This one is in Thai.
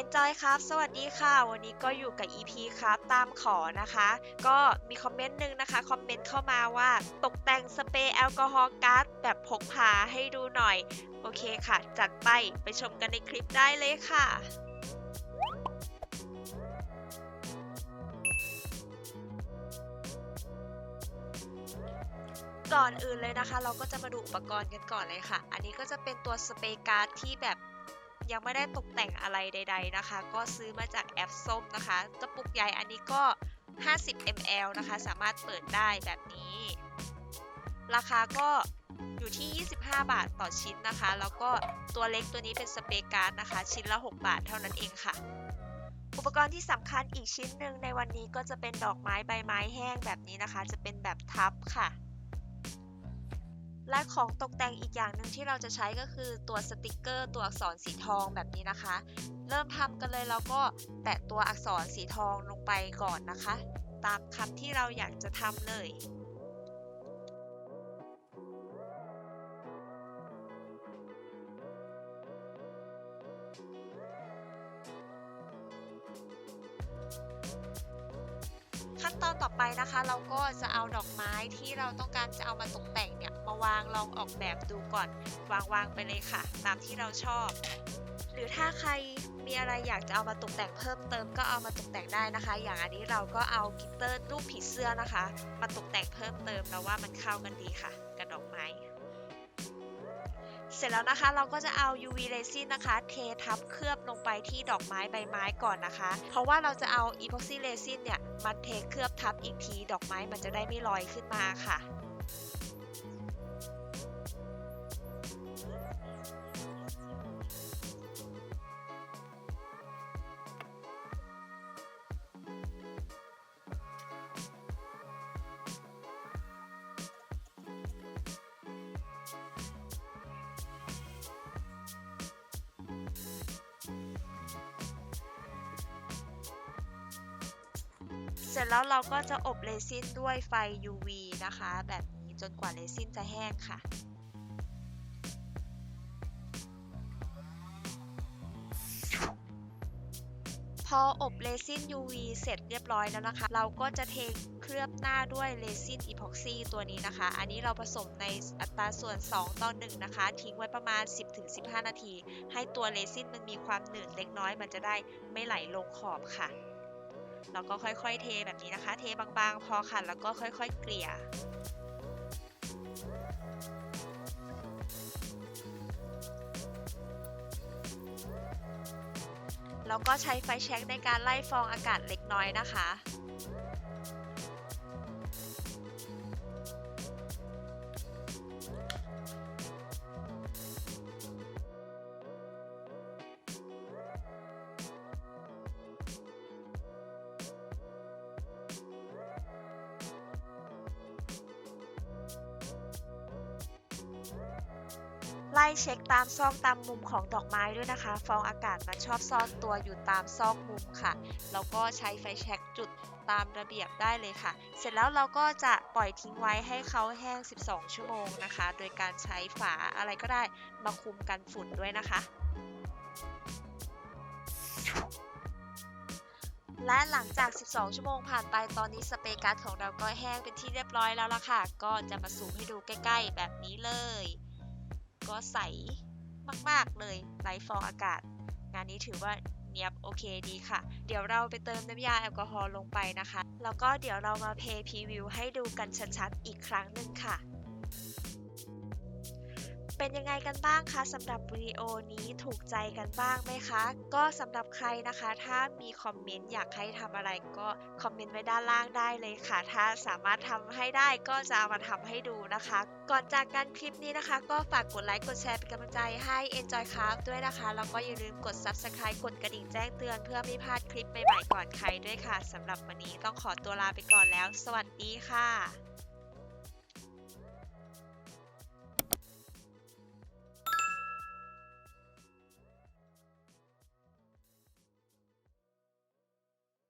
Enjoy ครับ สวัสดีค่ะ วันนี้ก็อยู่กับ EP ครับ ตามขอนะคะ ก็มีคอมเมนต์หนึ่งนะคะ คอมเมนต์เข้ามาว่า ตกแต่งสเปรย์แอลกอฮอล์ก๊าซแบบพกพาให้ดูหน่อย โอเคค่ะ จัดไป ไปชมกันในคลิปได้เลยค่ะก่อนอื่นเลยนะคะ เราก็จะมาดูอุปกรณ์กันก่อนเลยค่ะ อันนี้ก็จะเป็นตัวสเปรย์การ์ดที่แบบ ยังไม่ได้ตกแต่งอะไรใด ๆนะคะ ก็ซื้อมาจากแอปส้มนะคะกระปุกใหญ่อันนี้ก็ 50 ml นะคะ สามารถเปิดได้แบบนี้ ราคาก็อยู่ที่ 25 บาทต่อชิ้นนะคะ แล้วก็ตัวเล็กตัวนี้เป็นสเปรย์การ์ดนะคะ ชิ้นละ 6 บาทเท่านั้นเองค่ะ อุปกรณ์ที่สำคัญอีกชิ้นหนึ่งในวันนี้ก็จะเป็นดอกไม้ใบไม้แห้งแบบนี้นะคะ จะเป็นแบบทับค่ะ และของตกแต่งอีกอย่างหนึ่งที่เราจะใช้ก็คือตัวสติกเกอร์ตัวอักษรสีทองแบบนี้นะคะ เริ่มทำกันเลยเราก็แปะตัวอักษรสีทองลงไปก่อนนะคะ ตามคำที่เราอยากจะทำเลย ตอนต่อไปนะคะ เราก็จะเอาดอกไม้ที่เราต้องการจะเอามาตกแต่งเนี่ยมาวางลองออกแบบดูก่อน วางวางไปเลยค่ะ ตามที่เราชอบ หรือถ้าใครมีอะไรอยากจะเอามาตกแต่งเพิ่มเติมก็เอามาตกแต่งได้นะคะ อย่างอันนี้เราก็เอากิตเตอร์รูปผีเสื้อนะคะ มาตกแต่งเพิ่มเติมแล้วว่ามันเข้ากันดีค่ะกับดอกไม้ เสร็จแล้วนะคะเราก็จะเอา UV resin นะคะ เททับเคลือบลงไปที่ดอกไม้ใบไม้ก่อนนะคะ เพราะว่าเราจะเอา epoxy resin เนี่ยมาเทเคลือบทับอีกที ดอกไม้มันจะได้ไม่ลอยขึ้นมาค่ะ เสร็จแล้วเราก็จะอบเรซินด้วยไฟ UV นะคะ แบบนี้จนกว่าเรซินจะแห้งค่ะพออบเรซิน UV เสร็จเรียบร้อยแล้วนะคะ เราก็จะเทเคลือบหน้าด้วยเรซินอีพ็อกซี่ตัวนี้นะคะ อันนี้เราผสมในอัตราส่วน 2 ต่อ 1 นะคะ ทิ้งไว้ประมาณ 10-15 นาที ให้ตัวเรซินมันมีความหนืดเล็กน้อย มันจะได้ไม่ไหลลงขอบค่ะ เราก็ค่อยๆเทแบบนี้นะคะ เทบางๆ พอค่ะ แล้วก็ค่อยๆ เกลี่ยแล้วก็ใช้ไฟแช็กในการไล่ฟองอากาศเล็กน้อยนะคะ ล่เช็คตามซอกตามมุมของดอกไม้ด้วยนะคะ ฟองอากาศมันชอบซ่อนตัวอยู่ตามซอกมุมค่ะ แล้วก็ใช้ไฟแช็กจุดตามระเบียบได้เลยค่ะ เสร็จแล้วเราก็จะปล่อยทิ้งไว้ให้เขาแห้ง 12 ชั่วโมงนะคะ โดยการใช้ฝาอะไรก็ได้มาคุมกันฝุ่นด้วยนะคะ และหลังจาก 12 ชั่วโมงผ่านไปตอนนี้สเปรย์การ์ดของเราก็แห้งเป็นที่เรียบร้อยแล้วล่ะค่ะ ก็จะมาซูมให้ดูใกล้ ๆ แบบนี้เลย ก็ใสมาก ๆ เลยไร้ฟองอากาศ งานนี้ถือว่าเนียบโอเคดีค่ะ เดี๋ยวเราไปเติมน้ำยาแอลกอฮอล์ลงไปนะคะ แล้วก็เดี๋ยวเรามาเพย์พรีวิวให้ดูกันชัดๆ อีกครั้งหนึ่งค่ะ เป็นยังไงกันบ้างคะสำหรับวิดีโอนี้ถูกใจกันบ้างไหมคะ ก็สำหรับใครนะคะ ถ้ามีคอมเมนต์อยากให้ทำอะไรก็คอมเมนต์ไว้ด้านล่างได้เลยค่ะ ถ้าสามารถทำให้ได้ก็จะเอามาทำให้ดูนะคะ ก่อนจากกันคลิปนี้นะคะ ก็ฝากกดไลค์กดแชร์เป็นกำลังใจให้ Enjoy Craft ด้วยนะคะ แล้วก็อย่าลืมกด Subscribe กดกระดิ่งแจ้งเตือนเพื่อไม่พลาดคลิปใหม่ๆก่อนใครด้วยค่ะสำหรับวันนี้ต้องขอตัวลาไปก่อนแล้ว สวัสดีค่ะ